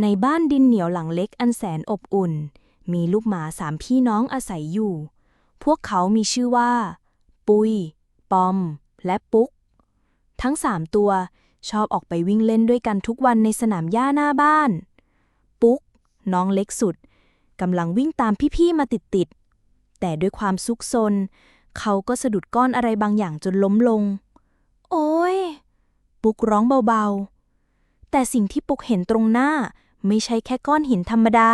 ในบ้านดินเหนียวหลังเล็กอันแสนอบอุ่น มีลูกหมาสามพี่น้องอาศัยอยู่ พวกเขามีชื่อว่า ปุย ปอม และปุ๊ก ทั้งสามตัวชอบออกไปวิ่งเล่นด้วยกันทุกวันในสนามหญ้าหน้าบ้าน ปุ๊ก น้องเล็กสุดกำลังวิ่งตามพี่ๆมาติดๆ แต่ด้วยความซุกซน เขาก็สะดุดก้อนอะไรบางอย่างจนล้มลง โอ้ย ปุ๊กร้องเบาๆ แต่สิ่งที่ปุ๊กเห็นตรงหน้าไม่ใช่แค่ก้อนหินธรรมดา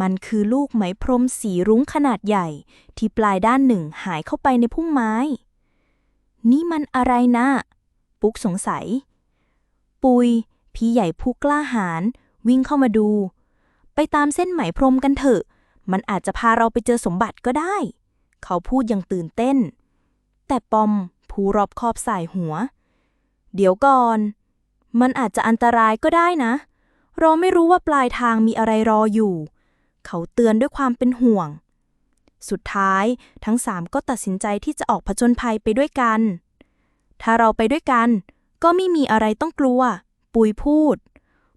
มันคือลูกไหมพรมสีรุ้งขนาดใหญ่ ที่ปลายด้านหนึ่งหายเข้าไปในพุ่มไม้ นี่มันอะไรนะ ปุ๊กสงสัย ปุย พี่ใหญ่ผู้กล้าหาญวิ่งเข้ามาดู ไปตามเส้นไหมพรมกันเถอะ มันอาจจะพาเราไปเจอสมบัติก็ได้ เขาพูดอย่างตื่นเต้น แต่ปอม ผู้รอบคอบสายหัว เดี๋ยวก่อน มันอาจจะอันตรายก็ได้นะ เราไม่รู้ว่าปลายทางมีอะไรรออยู่ เขาเตือนด้วยความเป็นห่วง สุดท้ายทั้งสามก็ตัดสินใจที่จะออกผจญภัยไปด้วยกัน ถ้าเราไปด้วยกัน ก็ไม่มีอะไรต้องกลัว ปุยพูด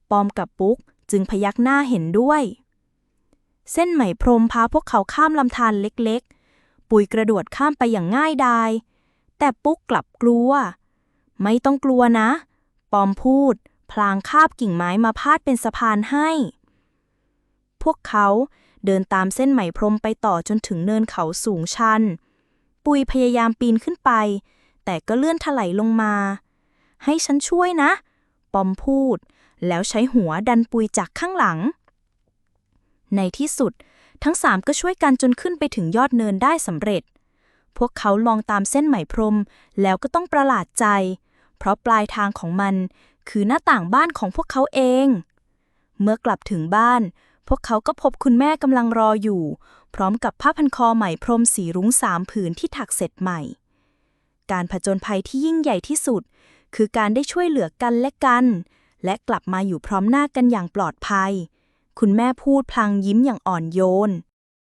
ปอมกับปุ๊กจึงพยักหน้าเห็นด้วย เส้นไหมพรมพาพวกเขาข้ามลำธารเล็กๆ ปุยกระโดดข้ามไปอย่างง่ายดาย แต่ปุ๊กกลับกลัว ไม่ต้องกลัวนะ ปอมพูด พลางคาบกิ่งไม้มาพาดเป็นสะพานให้ พวกเขาเดินตามเส้นไหมพรมไปต่อจนถึงเนินเขาสูงชัน ปุยพยายามปีนขึ้นไป แต่ก็เลื่อนถลายลงมา ให้ฉันช่วยนะ ปอมพูด แล้วใช้หัวดันปุยจากข้างหลัง ในที่สุด ทั้งสามก็ช่วยกันจนขึ้นไปถึงยอดเนินได้สำเร็จ พวกเขาลองตามเส้นไหมพรม แล้วก็ต้องประหลาดใจ เพราะปลายทางของมันคือหน้าต่างบ้านของพวกเขาเอง เมื่อกลับถึงบ้าน พวกเขาก็พบคุณแม่กำลังรออยู่ พร้อมกับผ้าพันคอไหม่พรมสีรุ้งสามผืนที่ถักเสร็จใหม่ การผจญภัยที่ยิ่งใหญ่ที่สุด คือการได้ช่วยเหลือกันและกัน และกลับมาอยู่พร้อมหน้ากันอย่างปลอดภัย คุณแม่พูดพลางยิ้มอย่างอ่อนโยน